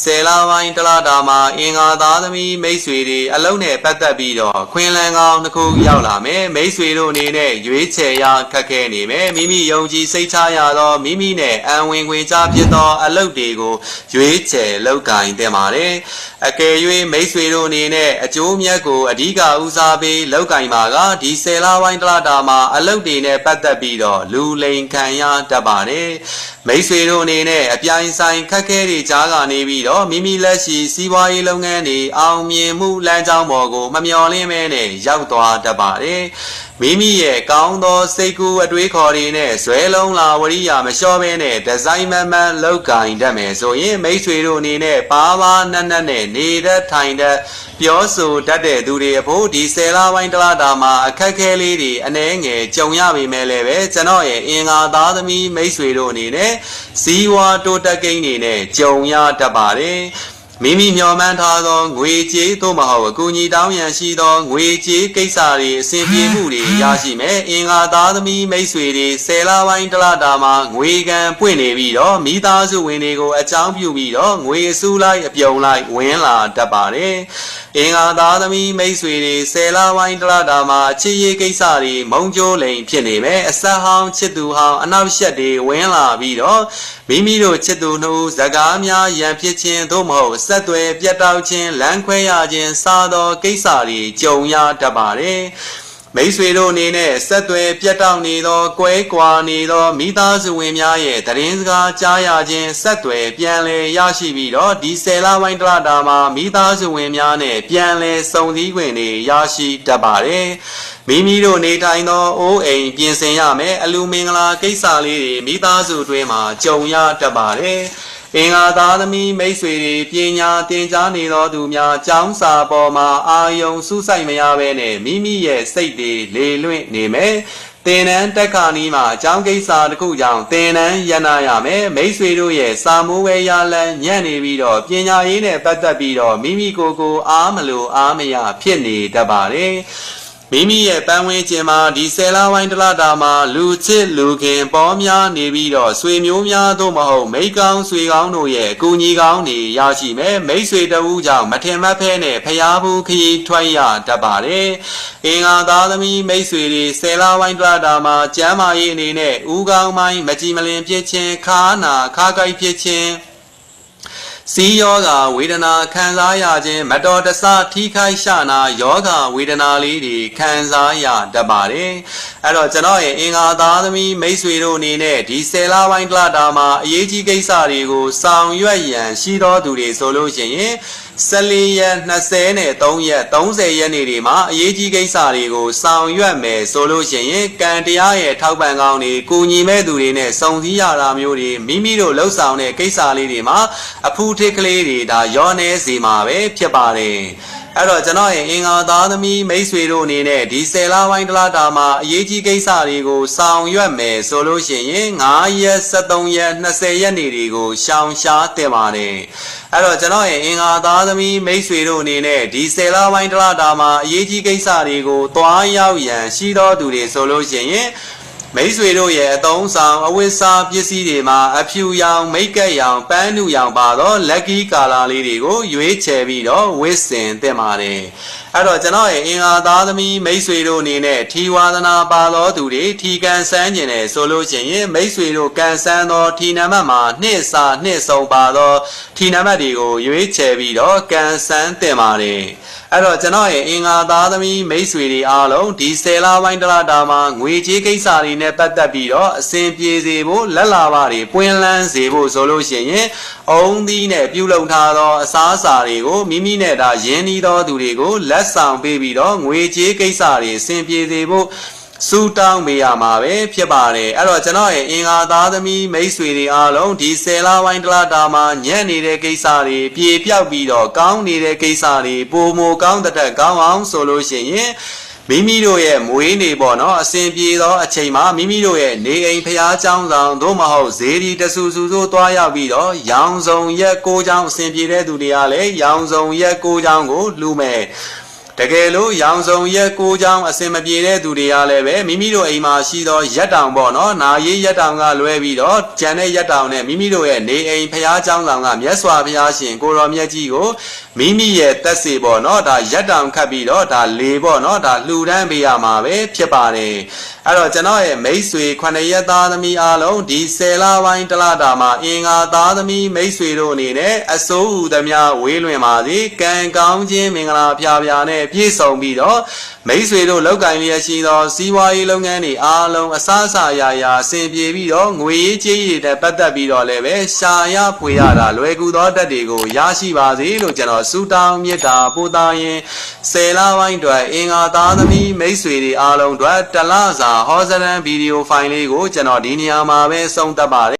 ဆယ်လပိုင်းတလတာမှာအင်္ဂါသားသမီးမိတ်ဆွေတွေအလုံးနဲ့ပတ်သက်ပြီးတော့ခွင်လန်းကောင်းတစ်ခုရောက်လာမယ်မိတ်ဆွေတို့အနေနဲ့ရွေးချယ်ရခက်ခဲနေမယ်မိမိယုံကြည်စိတ်ချရသောမိမိနဲ့အံဝင်ခွေချဖြစ်သောအလုပ်တွေကိုရွေးချယ်လုပ်ကင်တင်ပါတယ်အကယ်၍မိတ်ဆွေတို့အနေနဲ့အကျိုးမြတ်ကိုအဓိကဦးစားပေးလုပ်ကင်ပါကဒီဆယ်လပိုင်းတလတာမှာအလုပ်တွေနဲ့ပတ်သက်ပြီးတော့လူလိန်ခံရတတ်ပါတယ်မိတ်ဆွေတို့အနေနဲ့အပြိုင်ဆိုင်ခက်ခဲတွေကြားကနေပြီးတော့မိမိလက်ရှိစီးပွားရေးလုပ်ငန်းတွေအောင်မြင်မှုလမ်းကြောင်းပေါ်ကိုမမျှော်လင့်မဲနဲ့ရောက်သွားတတ်ပါတယ်မိမိရဲ့ကောင်းသောစိတ်ကူးအတွေးခေါ်တွေနဲ့ဇွဲလုံးလာဝရိယမလျှော့ဘဲနဲ့ဒီဇိုင်းမန်မန်လောက်ကင်တတ်မယ်ဆိုရင်မိတ်ဆွေတို့အနေနဲ့ပါပါနက်နက်နဲ့နေတတ်ထိုင်တတ်ပြောဆိုတတ်တဲ့သူတွေအဖို့ဒီဆယ်လပိုင်းတလားတာမှာအခက်ခဲလေးတွေအနှဲငယ်ကြုံရပေမဲ့လည်းပဲကျွန်တော်ရဲ့အင်္ဂါသားသမီးမိတ်ဆွေတို့အနေနဲ့ဇီဝတိုးတက်ကိန်းတွေနဲ့ကြုံရတတ်ပါတယ် မိမိမျှော်မှန်းထားသောငွေကြေးသို့မဟုတ်အကူအညီတောင်းရန်ရှိသောငွေကြေးကိစ္စတွေအဆင်ပြေမှုတွေရရှိမယ်အင်္ဂါသားသမီးမိတ်ဆွေတွေဆယ်လပိုင်းတလတာမှာငွေကံပွင့်နေပြီးတော့မိသားစုဝင်တွေကိုအကြောင်းပြုပြီးတော့ငွေအစုလိုက်အပြုံလိုက်ဝင်လာတတ်ပါတယ်အင်္ဂါသားသမီးမိတ်ဆွေတွေဆယ်လပိုင်းတလတာမှာချစ်ရေးကိစ္စတွေမုံကြိုးလိန်ဖြစ်နေမယ်အဆက်ဟောင်းချစ်သူဟောင်းအနောက်ရှက်တွေဝင်လာပြီးတော့မိမိတို့ချစ်သူနှုတ်စကားများရန်ဖြစ်ခြင်းသို့မဟုတ်ဆက်သွယ်ပြတ်တောက်ခြင်းလမ်းခွဲရခြင်းစသောကိစ္စတွေကြုံရတတ်ပါတယ်မိတ်ဆွေတို့အနေနဲ့ဆက်သွယ်ပြတ်တောက်နေသောကွဲကွာနေသောမိသားစုဝင်များရဲ့တရင်စကားကြားရခြင်းဆက်သွယ်ပြန်လည်ရရှိပြီးတော့ဒီဆယ်လပိုင်းတလတာမှာမိသားစုဝင်များနဲ့ပြန်လည်စုံစည်းခွင့်တွေရရှိတတ်ပါတယ်မိမိတို့နေထိုင်သောအိုးအိမ်ပြင်ဆင်ရမယ်အလူမင်္ဂလာကိစ္စလေးတွေမိသားစုတွင်မှာကြုံရတတ်ပါတယ် အင်္ဂါသားသမီးမိတ်ဆွေတွေပညာသင်ကြားနေသောသူများចောင်းစာပေါ်မှာအာယုံစူးစိုက်မရဘဲနဲ့မိမိရဲ့စိတ်တွေလေလွင့်နေမယ်သင်တန်းတက်ခါနီးမှာအကြောင်းကိစ္စတစ်ခုကြောင့်သင်တန်းရနာရမယ်မိတ်ဆွေတို့ရဲ့စာမိုးဝဲရလန်းညံ့နေပြီးတော့ပညာရေးနဲ့ပတ်သက်ပြီးတော့မိမိကိုယ်ကိုအားမလို့အားမရဖြစ်နေတတ်ပါတယ် မိမိရဲ့ပန်းဝင်းကျင်မှာဒီဆယ်လပိုင်းတလတာမှာလူချစ်လူခင်ပေါ်များနေပြီးတော့ဆွေမျိုးများတို့မဟုတ်မိတ်ကောင်းဆွေကောင်းတို့ရဲ့အကူအညီကောင်းတွေရရှိမယ်မိတ်ဆွေတဝူးကြောင့်မထင်မှတ်ဖဲနဲ့ဖျားဘူးခရီးထွက်ရတတ်ပါတယ်အင်္ဂါသားသမီးမိတ်ဆွေတွေဆယ်လပိုင်းတလတာမှာကျမ်းမာရေးအနေနဲ့ဥကောင်းပိုင်းမကြည်မလင်ဖြစ်ခြင်းခါနာခါကိုက်ဖြစ်ခြင်း စီးယောဂဝေဒနာခံစားရခြင်းမတော်တဆထိခိုက်ရှနာယောဂဝေဒနာလေးတွေခံစားရတတ်ပါတယ်အဲ့တော့ကျွန်တော်ရဲ့အင်္ဂါသားသမီးမိတ်ဆွေတို့အနေနဲ့ဒီဆယ်လပိုင်းတလတာမှာအရေးကြီးကိစ္စတွေကိုဆောင်ရွက်ရန်ရှိသောသူတွေဆိုလို့ရှိရင်14ရက်20နဲ့3ရက်30ရက်နေ့တွေမှာအရေးကြီးကိစ္စတွေကိုဆောင်ရွက်မယ်ဆိုလို့ရှိရင်ကံတရားရဲ့ထောက်ပံ့ကောင်းတွေကူညီမဲ့သူတွေနဲ့စုံစည်းရတာမျိုးတွေမိမိတို့လှုပ်ဆောင်တဲ့ကိစ္စလေးတွေမှာအဖူးထစ်ကလေးတွေဒါရောနေစီမှာပဲဖြစ်ပါတယ် အဲ့တော့ကျွန်တော်ရဲ့အင်္ဂါသားသမီးမိတ်ဆွေတို့အနေနဲ့ဒီဆယ်လပိုင်းတလားတာမှာအရေးကြီးကိစ္စတွေကိုဆောင်ရွက်မယ်ဆိုလို့ရှိရင်9ရက်73ရက်20ရက်နေတွေကိုရှောင်ရှားတင်ပါတယ်အဲ့တော့ကျွန်တော်ရဲ့အင်္ဂါသားသမီးမိတ်ဆွေတို့အနေနဲ့ဒီဆယ်လပိုင်းတလားတာမှာအရေးကြီးကိစ္စတွေကိုသွားရောက်ရန်ရှိတော်သူတွေဆိုလို့ရှိရင် မိတ်ဆွေတို့ရဲ့အသုံးဆောင်အဝတ်စားပစ္စည်းတွေမှာအဖြူရောင်မိတ်ကပ်ရောင်ပန်းနုရောင်ပါတော့လက်ကီးကာလာလေးတွေကိုရွေးချယ်ပြီးတော့ဝတ်ဆင်သင့်ပါတယ်အဲ့တော့ကျွန်တော်ရဲ့အင်္ဂါသားသမီးမိတ်ဆွေတို့အနေနဲ့ထီဝါဒနာပါသောသူတွေထီကန်ဆန်းကျင်တယ်ဆိုလို့ရှိရင်မိတ်ဆွေတို့ကန်ဆန်းသောထီနံပါတ်မှာနှစ်စာနှစ်စုံပါသောထီနံပါတ်တွေကိုရွေးချယ်ပြီးတော့ကန်ဆန်းသင့်ပါတယ် အဲ့တော့ကျွန်တော်ရဲ့အင်္ဂါသားသမီးမိတ်ဆွေတွေအားလုံးဒီဆယ်လပိုင်းတလားတာမှာငွေကြေးကိစ္စတွေနဲ့ပတ်သက်ပြီးတော့အစဉ်ပြေစေဖို့လက်လာပါတွေပွင့်လန်းစေဖို့ဆိုလို့ရှိရင်အုံသီးနဲ့ပြုလုပ်ထားသောအစားအစာတွေကိုမိမိနဲ့ဒါရင်းနှီးသောသူတွေကိုလက်ဆောင်ပေးပြီးတော့ငွေကြေးကိစ္စတွေအစဉ်ပြေစေဖို့ စူတောင်းပေးရမှာပဲဖြစ်ပါတယ်အဲ့တော့ကျွန်တော်ရဲ့အင်္ဂါသားသမီးမိတ်ဆွေတွေအားလုံးဒီဆယ်လပိုင်းတလတာမှာညံ့နေတဲ့ကိစ္စတွေပြေပြောက်ပြီးတော့ကောင်းနေတဲ့ကိစ္စတွေပိုမိုကောင်းတဲ့တက်ကောင်းအောင်ဆိုလို့ရှိရင်မိမိတို့ရဲ့မွေးနေပေါ့နော်အစဉ်ပြေသောအချိန်မှာမိမိတို့ရဲ့နေအိမ်ဖျားเจ้าဆောင်သို့မဟုတ်ဇေဒီတဆူဆူဆိုသွားရောက်ပြီးတော့ရောင်စုံရက်ကိုเจ้าအစဉ်ပြေတဲ့သူတွေကလည်းရောင်စုံရက်ကိုเจ้าကိုလှူမယ် တကယ်လို့ရောင်စုံရက်ကိုချောင်းအစင်မပြေတဲ့သူတွေကလည်းပဲမိမိတို့အိမ်မှာရှိသောရက်တောင်ပေါ့နော်နာရေးရက်တောင်ကလွဲပြီးတော့ကျန်တဲ့ရက်တောင်နဲ့မိမိတို့ရဲ့နေအိမ်ဖျားเจ้าဆောင်ကမြတ်စွာဘုရားရှင်ကိုရောမြတ်ကြီးကိုမိမိရဲ့တက်စီပေါ့နော်ဒါရက်တောင်ခတ်ပြီးတော့ဒါလေပေါ့နော်ဒါလှူဒန်းပေးရမှာပဲဖြစ်ပါတယ်အဲ့တော့ကျွန်တော်ရဲ့မိတ်ဆွေခொနှစ်ရက်သားသမီးအားလုံးဒီ10လပိုင်းတစ်လတာမှာအင်္ဂါသားသမီးမိတ်ဆွေတို့အနေနဲ့အစိုးဟူသမျှဝေးလွင်ပါစေကံကောင်းခြင်းမင်္ဂလာဖျားဖျားနဲ့ ပြည့်စုံပြီးတော့မိတ်ဆွေတို့လောက်ကင်လျက်ရှိသောစီးပွားရေးလုပ်ငန်းတွေအားလုံးအစအစအရာရာအဆင်ပြေပြီးတော့ငွေရေးကြေးရေးနဲ့ပတ်သက်ပြီးတော့လည်းပဲရှာရဖွေရတာလွယ်ကူသောတက်တွေကိုရရှိပါစေလို့ကျွန်တော်ဆုတောင်းမေတ္တာပို့သရင်ဆယ်လပိုင်းအတွက်အင်္ဂါသားသမီးမိတ်ဆွေတွေအားလုံးအတွက်တလစာဟောစရန်ဗီဒီယိုဖိုင်လေးကိုကျွန်တော်ဒီနေရာမှာပဲဆုံးသက်ပါတယ်